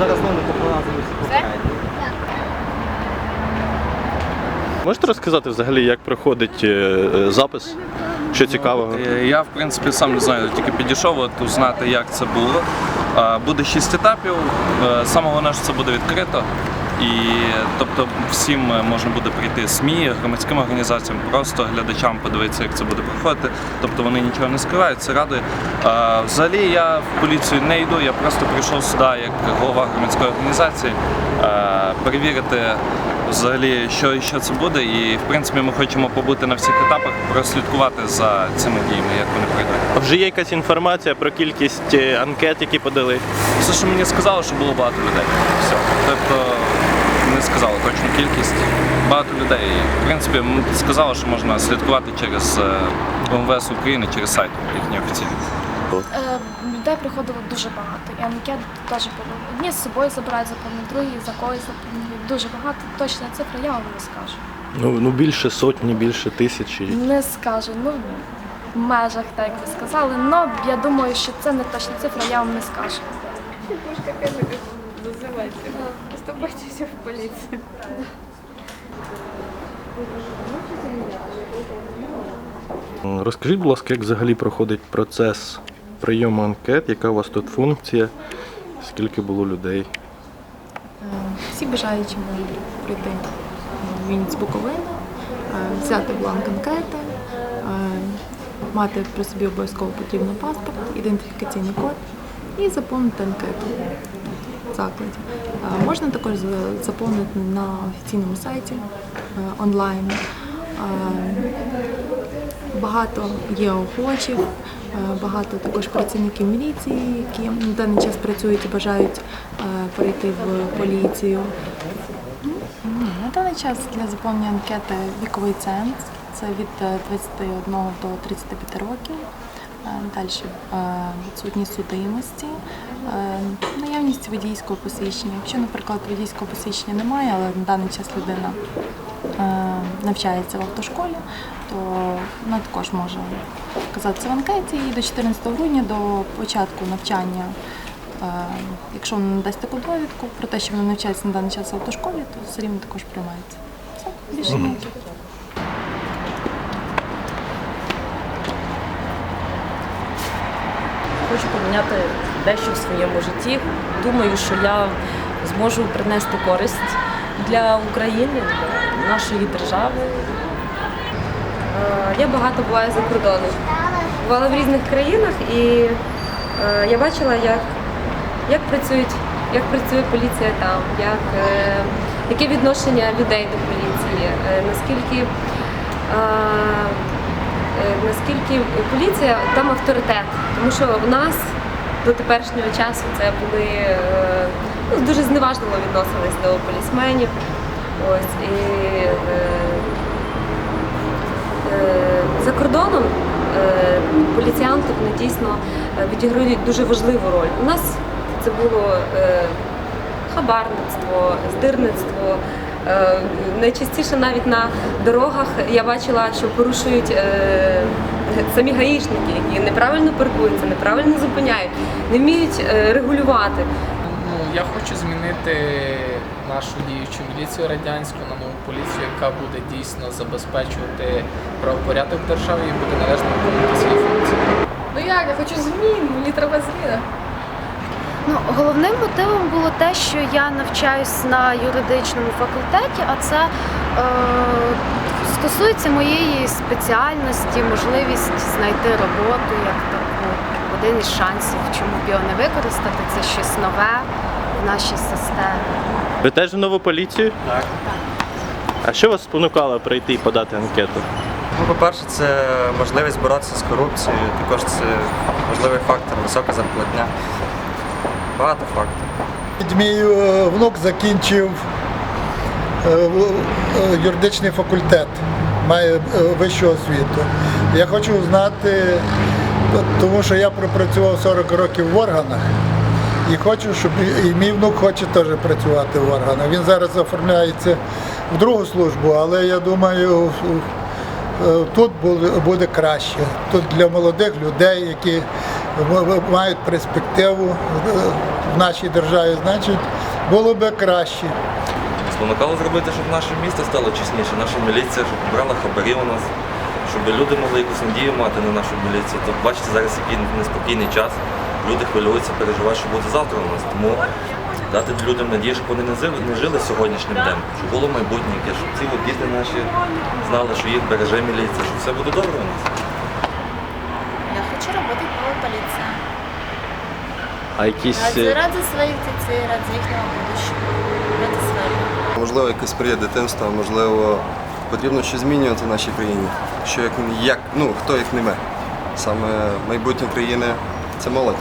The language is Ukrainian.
Зараз знову поправили. Можете розказати взагалі, як проходить е, е, запис? Що цікавого? Е, Я, в принципі, сам не знаю, тільки підійшов от узнати, як це було. Буде шість етапів. Саме головне, це буде відкрито. І тобто всім е, можна буде прийти СМІ, громадським організаціям, просто глядачам подивитися, як це буде проходити. Тобто вони нічого не скривають, це радує. А, Взагалі я в поліцію не йду, я просто прийшов сюди як голова громадської організації е, перевірити взагалі, що, і що це буде. І в принципі ми хочемо побути на всіх етапах, прослідкувати за цими діями, як вони пройдуть. А Вже є якась інформація про кількість е, анкет, які подали? Все, що мені сказали, що було багато людей. Все. Тобто не сказали точну кількість. Багато людей. В принципі, сказали, що можна слідкувати через е, МВС України, через сайт їхній офіційний. Е, Людей приходило дуже багато. І анкет теж було. Одні з собою забирають заповнені, другі за когось заповнюють. Дуже багато. Точна цифра я вам не скажу. Ну, ну більше сотні, більше тисячі. Не скажу. Ну, в межах, так як ви сказали. але я думаю, що це не точна цифра, я вам не скажу. Пушка каже, вызывайте. Поступайтесь в полицию. Розкажіть, будь ласка, як взагалі проходить процес прийому анкет, яка у вас тут функція, скільки було людей? Всі бажаючі можуть прийти в Вінниць Буковина, е, взяти бланк анкети, е, мати при собі обов'язково потрібно паспорт, ідентифікаційний код і заповнити анкету в закладі. Е, Можна також заповнити на офіційному сайті е, онлайн. Е, Багато є охочих, багато також працівників міліції, які на даний час працюють і бажають перейти в поліцію. На даний час для заповнення анкети віковий ценз це від е, 21 до 35 років. Далі відсутність судимості, е, наявність водійського посвідчення. Якщо, наприклад, водійського посвідчення немає, але на даний час людина е, навчається в автошколі, то вона також може вказатися в анкеті і до 14 грудня, до початку навчання, е, якщо вона надасть таку довідку про те, що вона навчається на даний час в автошколі, то все рівно також приймається. Все, більше Хочу поміняти дещо в своєму житті. Думаю, що я зможу принести користь для України, для нашої держави. Е, Я багато буваю за кордоном. Бувала в різних країнах і е, я бачила, як, як, працюють, як працює поліція там, як, е, яке відношення людей до поліції, наскільки, наскільки поліція там авторитет. Тому що у нас до теперішнього часу це були е, ну, дуже зневажливо відносились до полісменів. Ось, і, е, Е, За кордоном е, поліціянти вони дійсно е, відіграють дуже важливу роль. У нас це було е, хабарництво, здирництво. Е, Найчастіше навіть на дорогах я бачила, що порушують е, самі гаїшники, які неправильно паркуються, неправильно зупиняють, не вміють е, регулювати. Ну, я хочу змінити нашу діючу міліцію радянську на нову поліцію, яка буде дійсно забезпечувати правопорядок в державі і буде належно виконувати свої функції. Ну як, я хочу змін, мені треба зміна. Ну, головним мотивом було те, що я навчаюсь на юридичному факультеті, а це е, стосується моєї спеціальності, можливість знайти роботу як таку. Один із шансів, чому б його не використати, це щось нове в нашій системі. Ви теж в нову поліцію? Так. А що вас спонукало прийти і подати анкету? Ну, по-перше, це можливість боротися з корупцією, також це важливий фактор, висока зарплатня. Багато факторів. Мій е, внук закінчив е, е, юридичний факультет, має вищу освіту. Я хочу знати, тому що я пропрацював 40 років в органах і хочу, щоб і- мій внук хоче теж працювати в органах. Він зараз оформляється в другу службу, але я думаю, тут буде, краще. Тут для молодих людей, які мають перспективу е, в нашій державі, значить було би краще. Спонукало зробити, щоб наше місто стало чесніше, наша міліція, щоб брала хабарі у нас, щоб люди могли якусь надію мати на нашу міліцію. То бачите, зараз який неспокійний час, люди хвилюються, переживають, що буде завтра у нас. Тому дати людям надію, щоб вони не жили сьогоднішнім днем, щоб було майбутнє, щоб ці діти наші знали, що їх береже міліція, що все буде добре у нас. Я хочу работать в полиции. А якісь Ради, своїх ради своих детей, ради їхнього будущего. Ради своего. Можливо, якесь прийде дитинство, можливо, потрібно щось змінювати в нашій країні. Що як, як ну хто як не ми. Саме майбутнє країни це молодь.